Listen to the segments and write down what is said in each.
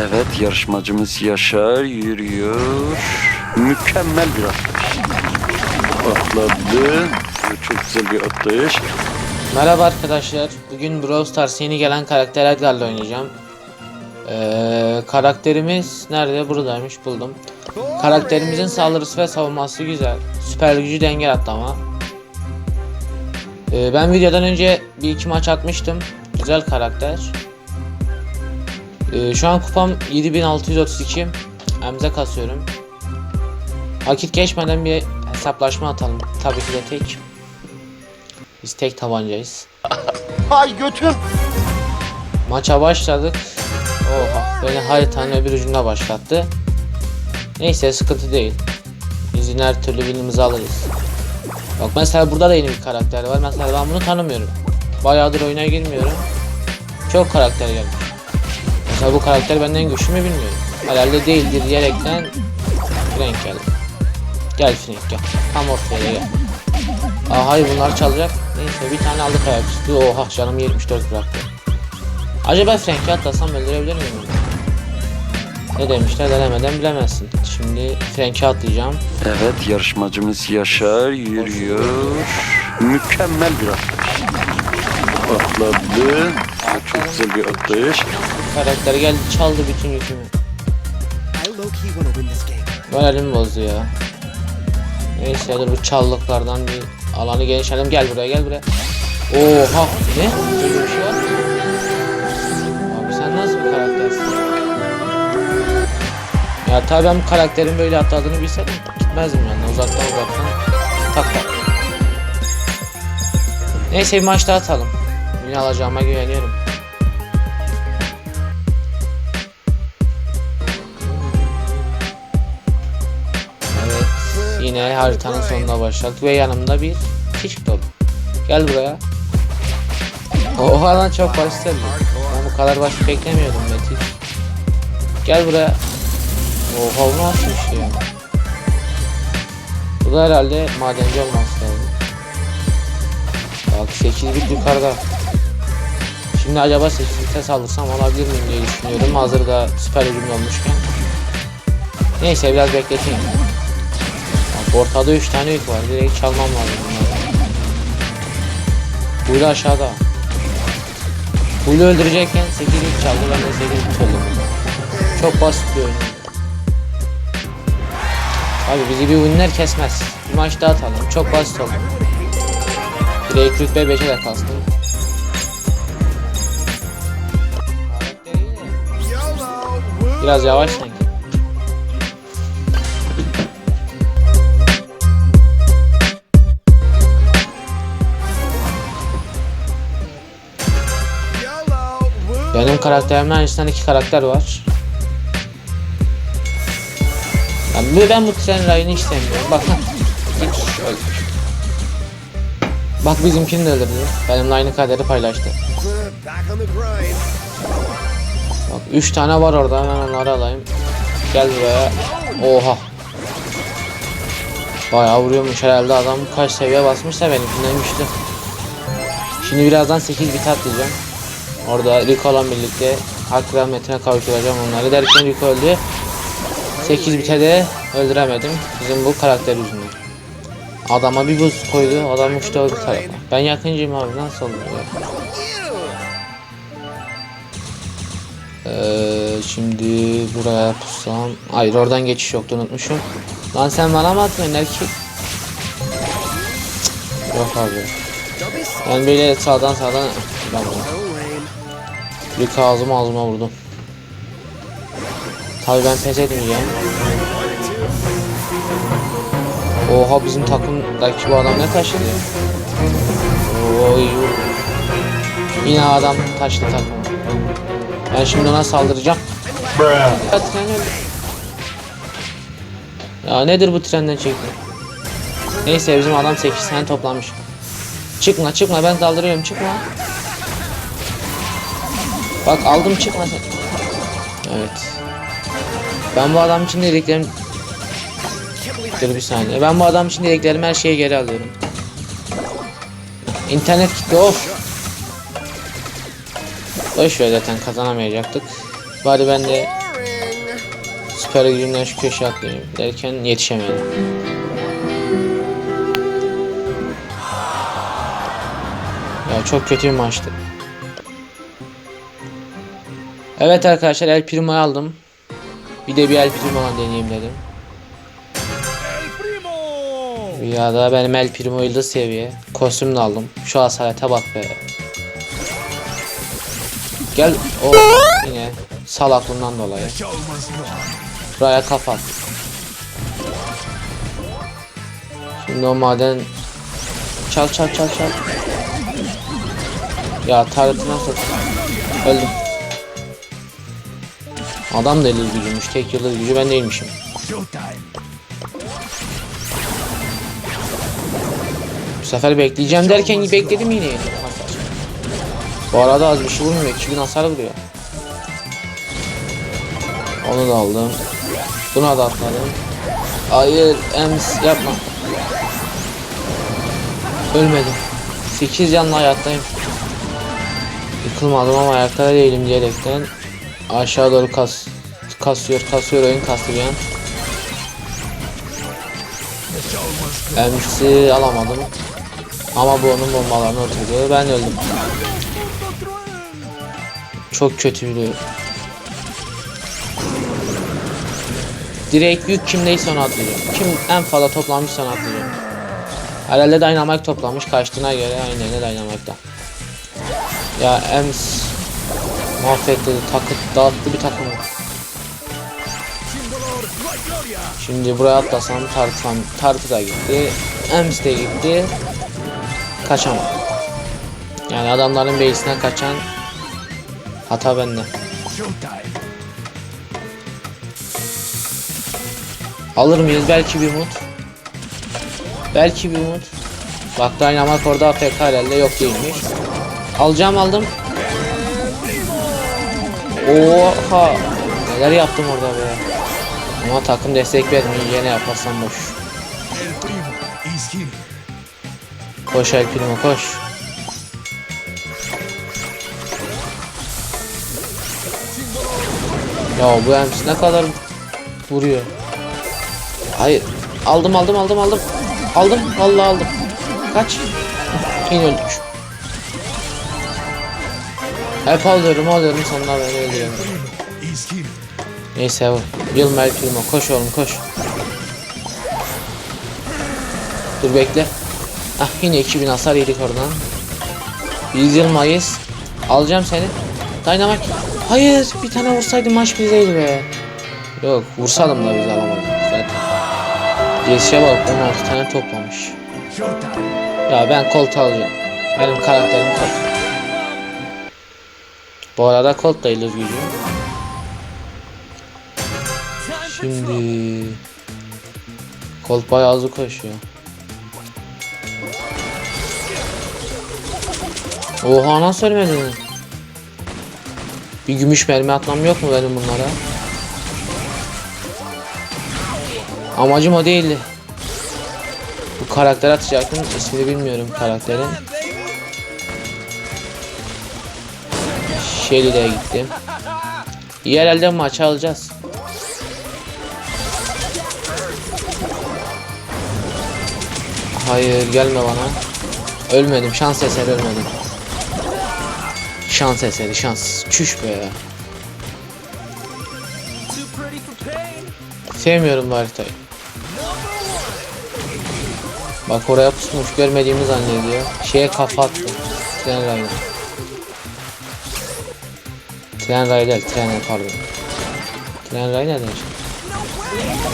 Evet yarışmacımız Yaşar yürüyor. Mükemmel bir atlayış. Atladı. Çok güzel bir atlayış. Merhaba arkadaşlar. Bugün Brawl Stars yeni gelen karakter Edgar'la oynayacağım. Ee, karakterimiz nerede? Buradaymış buldum. Karakterimizin saldırısı ve savunması güzel. Süper gücü denge atlama. Ee, ben videodan önce bir iki maç atmıştım. Güzel karakter. Ee, şu an kupam 7632. Emze kasıyorum. Vakit geçmeden bir hesaplaşma atalım. Tabii ki de tek. Biz tek tabancayız. Ay götüm. Maça başladık. Oha beni haritanın öbür ucunda başlattı. Neyse sıkıntı değil. Biz yine her türlü binimizi alırız. Bak mesela burada da yeni bir karakter var. Mesela ben bunu tanımıyorum. Bayağıdır oyuna girmiyorum. Çok karakter gelmiş. Mesela bu karakter benden güçlü mü bilmiyorum. Herhalde değildir diyerekten Frank geldi. Gel Frank gel. Tam ortaya gel. Aa hayır bunlar çalacak. Neyse bir tane aldık ayaküstü. Oha canım 74 bıraktı. Acaba Frank'i atlasam öldürebilir miyim? Ne demişler denemeden bilemezsin. Şimdi Frank'i atlayacağım. Evet yarışmacımız Yaşar yürüyor. Mükemmel bir atlayış. Atladı. Çok güzel bir atlayış. Karakter geldi çaldı bütün yükümü. Moralimi bozdu ya. Neyse dur bu çallıklardan bir alanı genişledim. Gel buraya gel buraya. Oha ne? Şey? Abi sen nasıl bir karaktersin? Ya tabii ben bu karakterin böyle atladığını bilseydim gitmezdim yani uzaktan uzaktan tak tak. Neyse bir maç daha atalım. Yine alacağıma güveniyorum. Yine haritanın sonuna başladık ve yanımda bir kişi dolu. Gel buraya. Oha lan çok basit oldu. Ben bu kadar basit beklemiyordum Metin. Gel buraya. Oha nasıl bir şey ya? Bu da herhalde madenci olması lazım. Bak 8 bit yukarıda. Şimdi acaba 8 bite saldırsam alabilir miyim diye düşünüyorum. Hazırda süper ürün olmuşken. Neyse biraz bekleteyim. Ortada 3 tane yük var. Direkt çalmam lazım. Buydu aşağıda. Buydu öldürecekken 8 yük çaldı. Ben de 8 yük oldum. Çok basit bir oyun. Abi bizi bir winner kesmez. Bir maç daha atalım. Çok basit oldu. Direkt rütbe 5'e de kastım. Biraz yavaş. Benim karakterimden aynısından iki karakter var. Yani ben bu tren rayını istemiyorum. Bak öldür. Bak bizimkini de öldürdü. Benimle aynı kaderi paylaştı. Bak 3 tane var orada hemen onları alayım. Gel buraya. Oha. Bayağı vuruyormuş herhalde adam kaç seviye basmışsa benimkinden güçlü. Şimdi birazdan 8 bit atlayacağım. Orada Rico'la birlikte hak rahmetine kavuşturacağım onları derken Rico öldü. 8 bite de öldüremedim. Bizim bu karakter yüzünden. Adama bir buz koydu. Adam uçtu öbür tarafa. Ben yakıncıyım abi nasıl olur ya? Ee, şimdi buraya pussam. Hayır oradan geçiş yoktu unutmuşum. Lan sen bana mı atıyorsun erkek? Yok abi. Ben böyle sağdan sağdan ben bunu. Bir ağzıma ağzıma vurdum. Tabii ben pes etmeyeceğim. Oha bizim takımdaki bu adam ne taşıdı? Oy. Yine adam taşlı takım. Ben şimdi ona saldıracağım. Ya, tren. Ya nedir bu trenden çekti? Neyse bizim adam 8 tane toplamış. Çıkma çıkma ben saldırıyorum çıkma. Bak aldım çıkma sen. Evet. Ben bu adam için dediklerim... Dur bir saniye. Ben bu adam için dediklerimi her şeye geri alıyorum. İnternet gitti of. Boş ver zaten kazanamayacaktık. Bari ben de Süper gücümden şu köşeye atlayayım derken yetişemedim. Ya çok kötü bir maçtı. Evet arkadaşlar El Primo'yu aldım. Bir de bir El Primo'dan deneyeyim dedim. Ya da benim El Primo yıldız seviye. Kostüm de aldım. Şu asalete bak be. Gel o yine salaklığından dolayı. Buraya kapat. Şimdi o maden çal çal çal çal. Ya taretine sok. Öldüm. Adam da yıldız gücüymüş. Tek yıldız gücü ben değilmişim. Bu sefer bekleyeceğim derken bekledim yine. Bu arada az bir şey vurmuyor. 2000 hasar vuruyor. Onu da aldım. Buna da atmadım. Hayır, ems yapma. Ölmedim. 8 canlı hayattayım. Yıkılmadım ama ayakta değilim diyerekten aşağı doğru kas kasıyor kasıyor oyun kastı bir an. Ems'i alamadım. Ama bu onun bombalarını oturdu. Ben öldüm. Çok kötüydü. Direkt yük kimdeyse onu atlayacağım. Kim en fazla toplamışsa onu atlayacağım. Herhalde Dynamite toplamış. Kaçtığına göre aynen de Dynamite'da. Ya Ems mahvetti, takıt, dağıttı bir takımı. Şimdi buraya atlasam Tarkan, Tarkı gitti. Ems gitti. Kaçamam. Yani adamların base'ine kaçan hata bende. Alır mıyız? Belki bir umut. Belki bir umut. Bak Dynamite orada AFK herhalde yok değilmiş. Alacağım aldım. Oha. Neler yaptım orada be. Ama takım destek vermiyor. Yine yaparsam boş. Koş El koş. Ya bu MC ne kadar vuruyor. Hayır. Aldım aldım aldım aldım. Aldım vallahi aldım. Kaç. Yine öldük. Hep alıyorum alıyorum sonra beni öldürüyor. Neyse bu. Yılma El Primo koş oğlum koş. Dur bekle. Ah yine 2000 hasar yedik oradan. Biz yılmayız. Alacağım seni. Dynamite. Hayır bir tane vursaydım maç bizdeydi be. Yok vursadım da biz alamadık zaten. Geçişe bak 16 tane toplamış. Ya ben Colt alacağım. Benim karakterim Colt. Bu arada Colt da yıldız gücü. Şimdi Colt bayağı hızlı koşuyor. Oha nasıl ölmedin? Bir gümüş mermi atmam yok mu benim bunlara? Amacım o değildi. Bu karakter atacaktım. İsmini bilmiyorum karakterin. Shelly'de gittim. İyi herhalde maçı alacağız. Hayır gelme bana. Ölmedim. Şans eseri ölmedim. Şans eseri şans. Çüş be. Sevmiyorum bu haritayı. Bak oraya pusmuş görmediğimi zannediyor. Şeye kafa attı. Rayına. Tren rayı değil, tren pardon. Tren rayı nereden çıktı?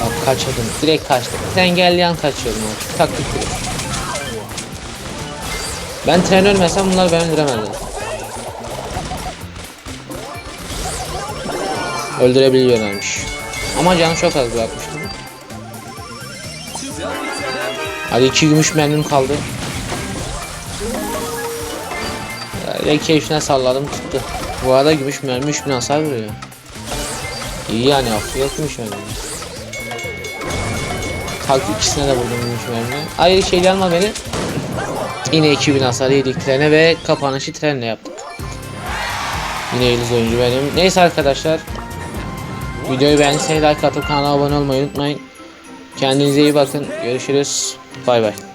Bak kaçırdım. Direkt kaçtım. Tren geldiği an kaçıyorum artık. Taktik direkt. Ben tren ölmesem bunlar beni öldüremezler. Öldürebiliyorlarmış. Ama canı çok az bırakmıştım. Hadi iki gümüş mermim kaldı. Öyle keyfine salladım tuttu. Bu arada gümüş mermi 3000 hasar vuruyor. İyi yani hafif yokmuş mermi. Kalk ikisine de vurdum gümüş mermi. Hayır şey alma beni. Yine 2000 hasar yedik trene ve kapanışı trenle yaptık. Yine yıldız oyuncu benim. Neyse arkadaşlar. Videoyu beğendiyseniz like atıp kanala abone olmayı unutmayın. Kendinize iyi bakın. Görüşürüz. Bay bay.